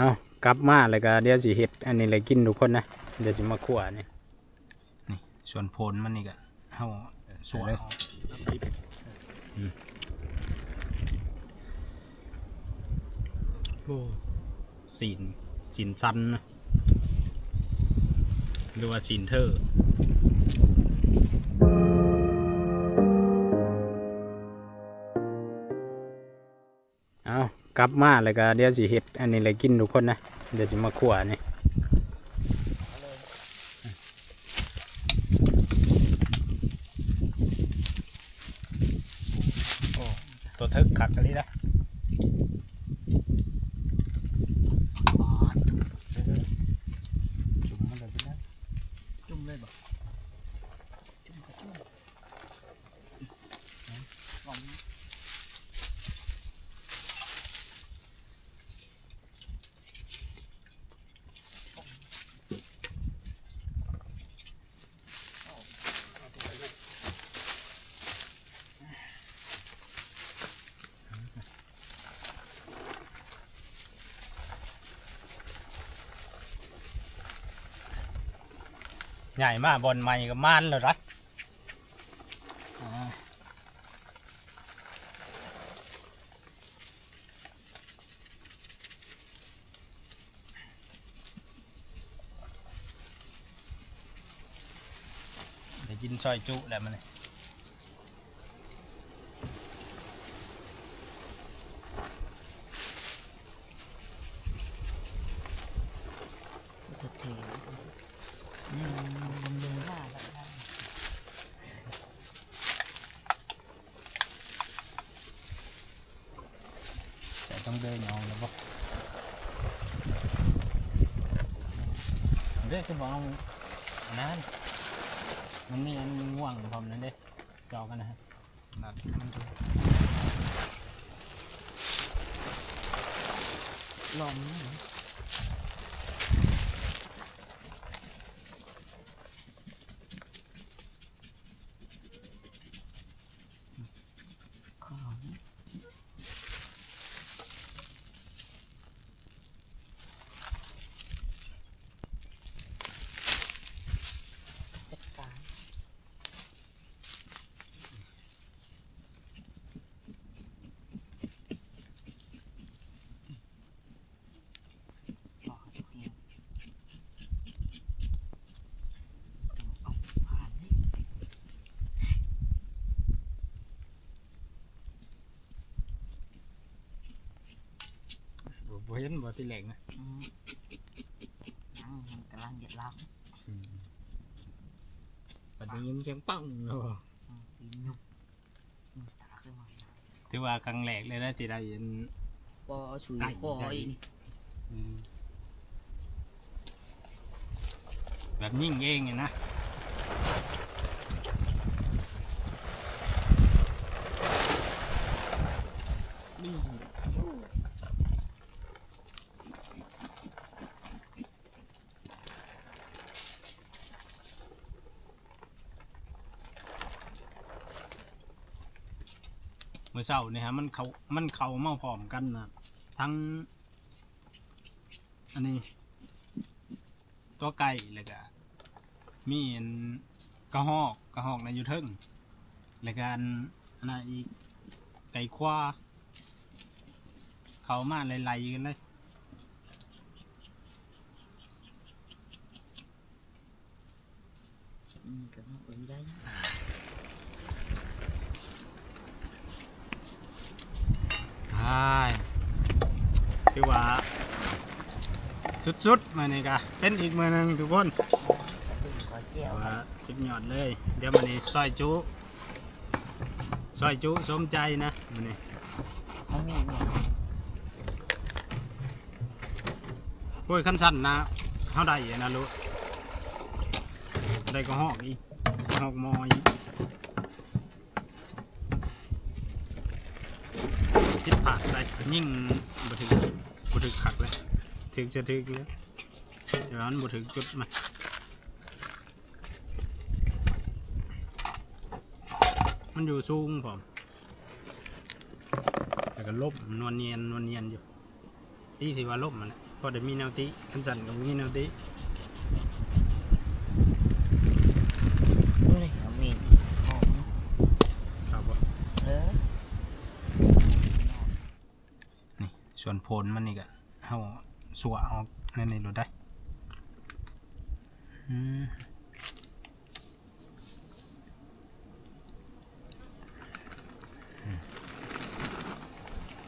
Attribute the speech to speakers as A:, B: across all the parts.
A: เอากลับมาแล้วก็เดี๋ยวสิเฮ็ดอันนี้เลยกินทุกคนนะเดี๋ยวสิมาคั่วนี่นี่ส่วนโพนมันนี่ก็เฮาสวยโอ้สีนสีนซันนะหรือว่าสีนเทอ กลับมาแล้วก็เดี๋ยวสิเห็ดอันนี้เลยกินทุกคนนะเดี๋ยวสิมาขวานี่ตัวทึกขักกันเลยนะจุ่มมันเลยไปนะ
B: จุ่มเลยบ่จุ่มก็จุ่มลอง
A: ใหญ่มากบอลใหม่ก็มานเลยนะอ่าเดี๋ยวกินซอยจุแล้วมันนี่
B: ก็เทนี่มันลงหน้าแล้วนะ
A: ใส่ต้องเดินเอาแล้วปะเด้ คือบอกเอาอันนั้นมันมีอันง่วงพร้อมนั้นเด้จอกันนะฮะนัดมันดู
B: ลองนี่ข้าวนี่จัดการต่อเดียวต้องเอาผ่านนี่
A: บ่เห็นบ่ที่แหลกนะ
B: อืมยังยังกำลังเหยียดล้าง
A: ปัดได้ยินเสียงปังเนาะ
B: อืมปีนยุ่งอืมตาขึ้นมา
A: ถือว่าครั้งแรกเลยนะที่ได้ยิน
B: พอสุย
A: ไก่
B: คอ
A: ไก่
B: อีนี่
A: อืมแบบยิ่งเองไงนะ
B: นี่
A: เมื่อเช้านี่ยฮะมันเขามันเขามาพร้อมกันนะทั้ง อันนี้ ตัวไก่แล้วก็มีอันกระหอกกระหอกในะอยูเทิงแล้วก็อันอันนั้นอีกไก่ควาเขามาไล่ๆกันเลย
B: อืมก็ต้องเอ้ยได้นะ
A: ใช่คือว่า สุดๆมานี่กะเป็นอีกมือหนึ่งทุกคน
B: ตึงขอแก้ว
A: ว่าสุดยอดเลย เดี๋ยวมันนี้ซอยจุซอยจุสมใจนะมันนี้
B: เขามีเนี่ย
A: โอ้ยขั้นสั้นนะเขาได้อยู่นะลูกได้ก็หอกอีกหอกมออีกพิดผาดไป ยิ่งบ่ถึงบ่ถึงขักเลยถึงจะถึงเลยแต่ว่ามันบ่ถึงจุดมันมันอยู่สูงผมแล้วก็ลบนวลเนียนนวลเนียนอยู่ตีที่ว่าล่มมันแหละพอได้มีแนวตีขันสั่นก็มีแนวตี
B: ดูเลยเอามีดหอม
A: ครับบ่
B: เออ
A: นี่ ผลมันนี่ก็เฮาสัวเอาในนี้รถได้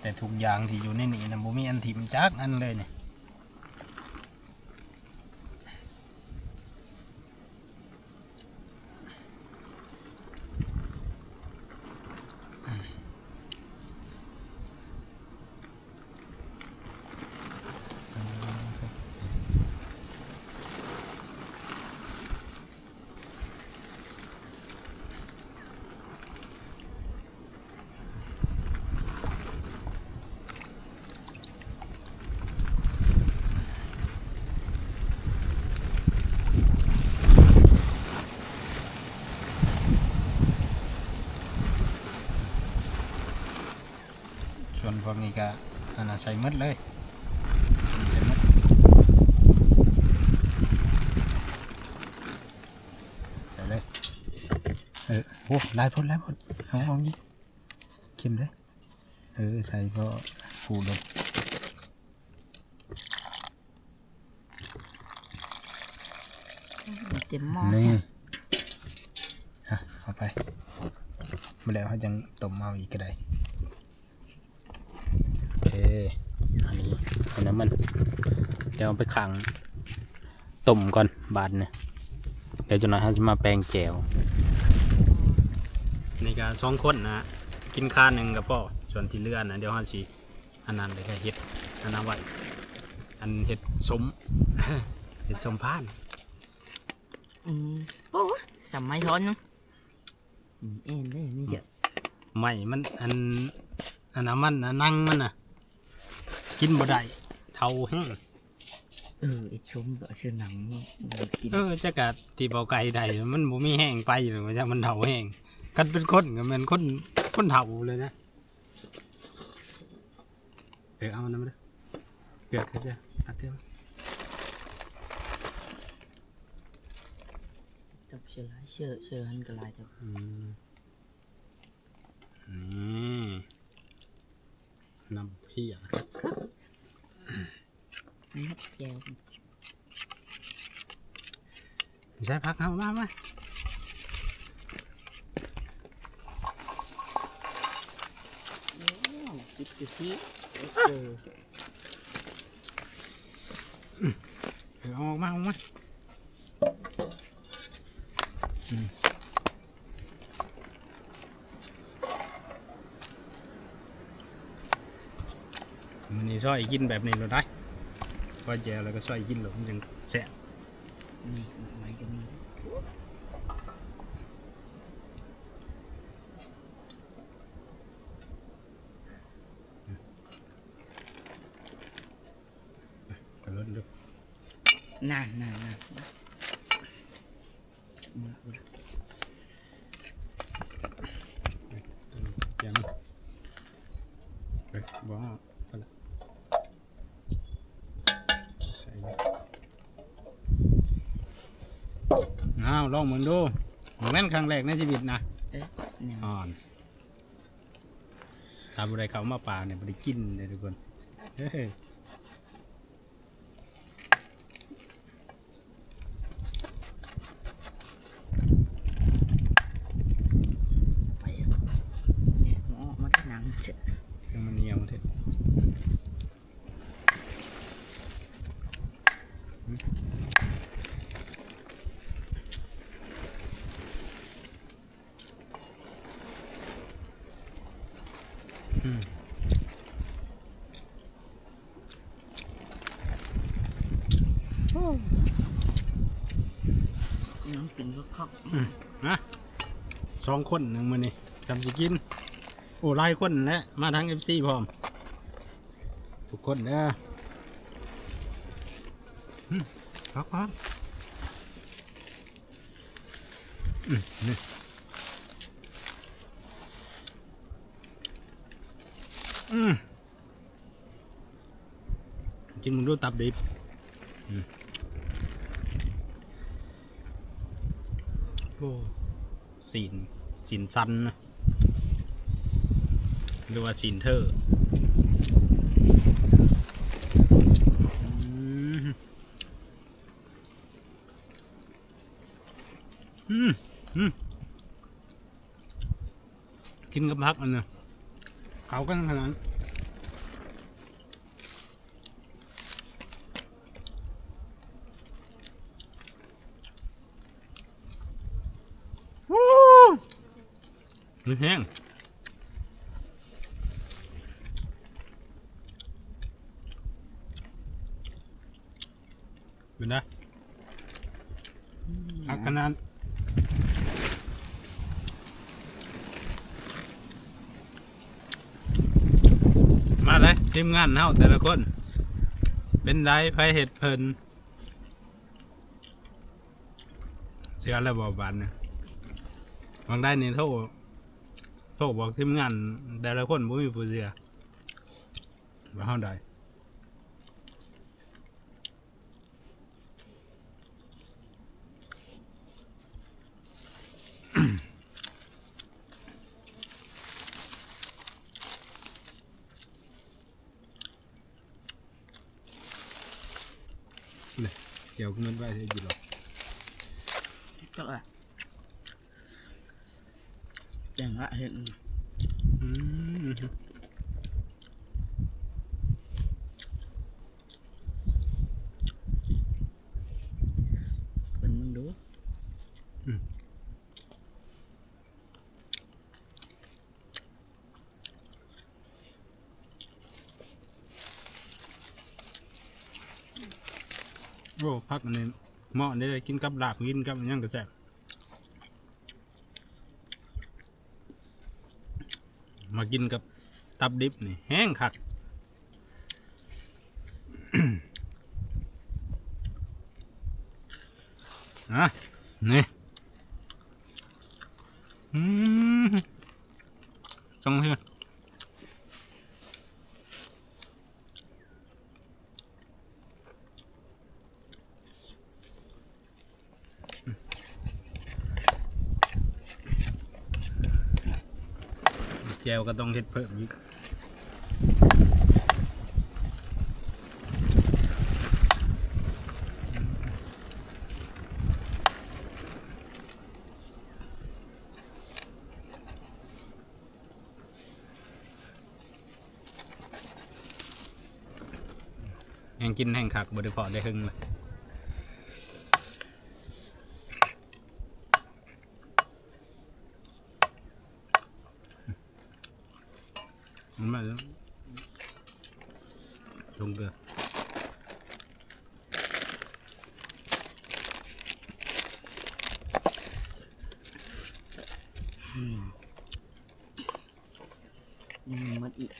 A: แต่ทุกอย่างที่อยู่ในนี้นะบ่มีอันทิมจักอันเลยเนี่ย ส่ วนพวกนี้ก็อันน่ะใส่หมดเลยใส่หมดใส่เลยเออโอ้ลายพ่นลายพ่นเอาเอายิเข็มเลยเออใส่ก็ฟูลง
B: เต็มหม้อ
A: นี่ฮะเอาไปมาแล้วเขาจังต้มเอาอีกก็ได้โอเคอันนี้เอาน้ำมัน เดี๋ยวเอาไปขังต้มก่อนบาดเนี่ยเดี๋ยวจะหน่อยเขาจะมาแปลงแจวนี่ก็สองคนนะกินข้าวหนึ่งกับพ่อส่วนที่เหลือนะเดี๋ยวเขาสิอันนั้นเลยก็เห็ดอันนั้นไว้อันเห็ดสมเห็ดสมพาน
B: อืมโอ้ยสมัยทอนเนาะอืมเอ็นได้ไม่เยอะ
A: ไม่มันอันอันนั้นมันอันนั่งมันน่ะ กินบ่ได้เท่าแห้ง
B: เออไอ้ชมก็เชื่อหนังเนาะมันกิน
A: เออจะกะที่เบาไก่ได้มันบ่มีแห้งไปหรือว่าจะมันเท่าแห้งกันเป็นคนก็แมันคนคนเท่าเลยนะเออเอามันมาเด้อเกลือเกลือตักเกลือมา
B: จับเชื่อหลายเชื่อเชื่อหันกระลายจับ
A: อืมนี่น้ำ เพีย
B: นี่ครับแก้ว
A: ใช้พักเอามามา
B: โอ้คิดอยู่ที่เออ
A: เอาออกมาเอาออกมาอืมมันนี่ ซอยกินแบบนี้เราได้พอแจวแล้วก็ซอยกินหลงจังแซ่บ
B: นี่ไม้ก็มี
A: กระล้นดู
B: นานนานนานมาเอาละ
A: แกมเฮ้ยบ้าไปละใส่เลย อ้าวลองมึงดูมันแม่นครั้งแรกในชีวิตนะ
B: เอ๊ะเนี่ย
A: อ่อนถ้าบุได้เขามาป่าเนี่ยบุได้กินเลยทุกคนเฮ้ย
B: ไปอะเนี่ยหมอมาได้หนังเสร็จ
A: เครื่องมันเหนียวเถอะอืม
B: น้องกินก็เข้า
A: นะสองคนหนึ่งมือนี่จำสิกิน โอ้หลายคนแล้วมาทั้งเอฟซีพร้อม ทุกคนเด้อพักพักอืมนี่อืมกินมึงดูตับดิบอืม โอ้สีนสีนซันนะหรือว่าสีนเธออืมอืมอืมกินกับพักอันเนี้ยเขากันขนาดนั้น วู้ มันแห้งเป็นไงหักขนาดมาเลยทีมงานเฮาแต่ละคน เป็นไรไฟเห็ดเพลินเสียแล้วบอบานเนี่ยบางได้นี่โทษ โทษบอกทีมงานแต่ละคนบ่มีผู้เสียว่าเฮาได้เลยเกี่ยวกับเงินไว้ที่อยู่หรอก
B: จักอะ จังละเห็น
A: อืม
B: เป็นมึงดู
A: โอ้พักอันนี้เหมาะเลยกินกับลาบกินกับอิหยังก็แซ่บ มากินกับตับดิบนี่แห้งคักนะนี่อืมจังเลย แจว ก็ต้องเฮ็ดเพิ่มอีกแห่งกินแห่งคักบริพอได้ครึ่งเลยมันมาแล้ว ลงเกลือ
B: ยังมันอีก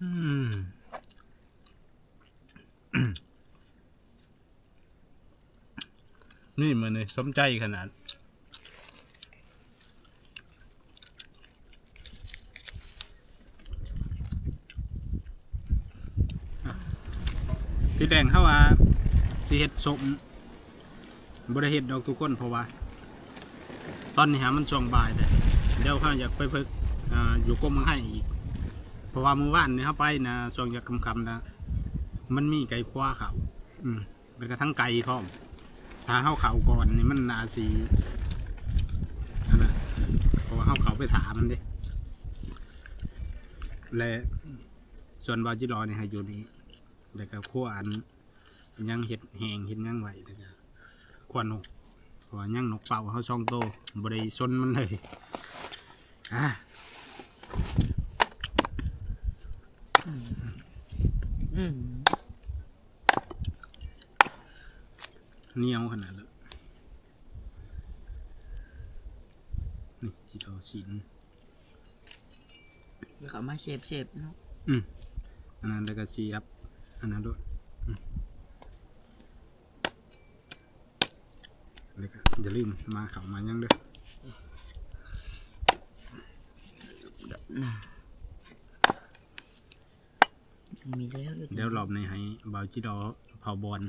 A: อืม นี่มันเลยสมใจขนาด ที่แดงเข้าว่าสีเห็ดสมบริเห็ดดอกทุกคนเพราะว่า ตอนนี้หามันช่วงบ่ายเลยเดี๋ยวเขาอยากไปเพิกอ่าอยู่กรมมืองให้อีก เพราะว่าเมื่อวานนี่เขาไปนะช่วงอยากคำๆนะ มันมีไก่คว้าเขาอืมเป็นกระทั่งไก่พร้อม ถ้าเข้าเขาก่อนนี่มันนาสีอันนั้นเพราะว่าเข้าเขาไปถามมันดิและส่วนบาจิรอเนี่ยให้อยู่นี่แล้วก็ขั้วอันยังเห็ดแหงเห็ดยังไหวแล้วก็ขั้วนกเพราะว่ายังนกเป่าเขาช่องโตบริสนมันเลยอะ
B: อืม
A: เหนียวขนาดเลยนี่จิโรสิน
B: เดี๋ยวเขามาเชฟเชฟเนาะ
A: อันนั้นแล้วก็เสียบอันนั้นด้วยอืมแล้วก็อย่าลืมมาเขามายังเด้อ
B: น่ะมีแล้วอยู่
A: เดี๋ยวรอบในให้เบาจิโรเผาบอล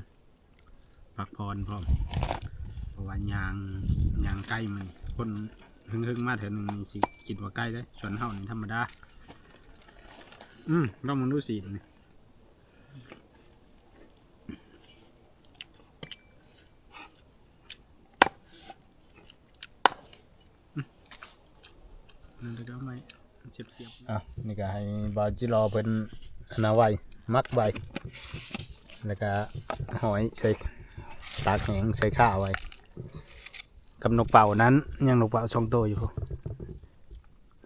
A: พักพรพร้อมเพราะว่ายางยางใกล้มันคนหึ่งๆมาเถอะหนึ่งนี่สิคิดว่าใกล้ได้ส่วนเฮานี่ธรรมดา อืมลองมึงดูสีนี่นั่นเลยวเอาไหมเสียบเสียบอะนี่ก็ให้บาจิรอเป็นนาไวมักไวแล้วก็หอยใส่ ตากแห้งใส่ข้าวไว้ กับนกเป่านั้น ยังนกเป่าสองตัวอยู่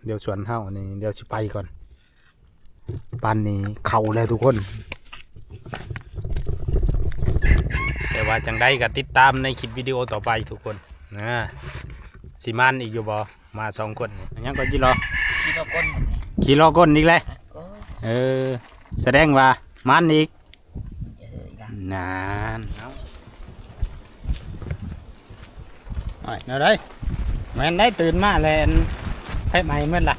A: เดี๋ยวสวนเฮานี่เดี๋ยวสิไปก่อนปานนี้เข่าแล้วทุกคน แต่ว่าจังได้ก็ติดตามในคลิปวิดีโอต่อไปทุกคนนะสิมานอีกอยู่บ่มาสองคนนี่อันยังก็จิรอ
B: ที่เราก้น
A: ขี่รอก้นอีกเลย
B: ก็
A: เออ แสดงว่ามันอีก
B: เยอะละ
A: นานเอา ไอ้เนาได้แม่นได้ตื่นมาแล้วอันไฟไหม่เมื่อล่ะ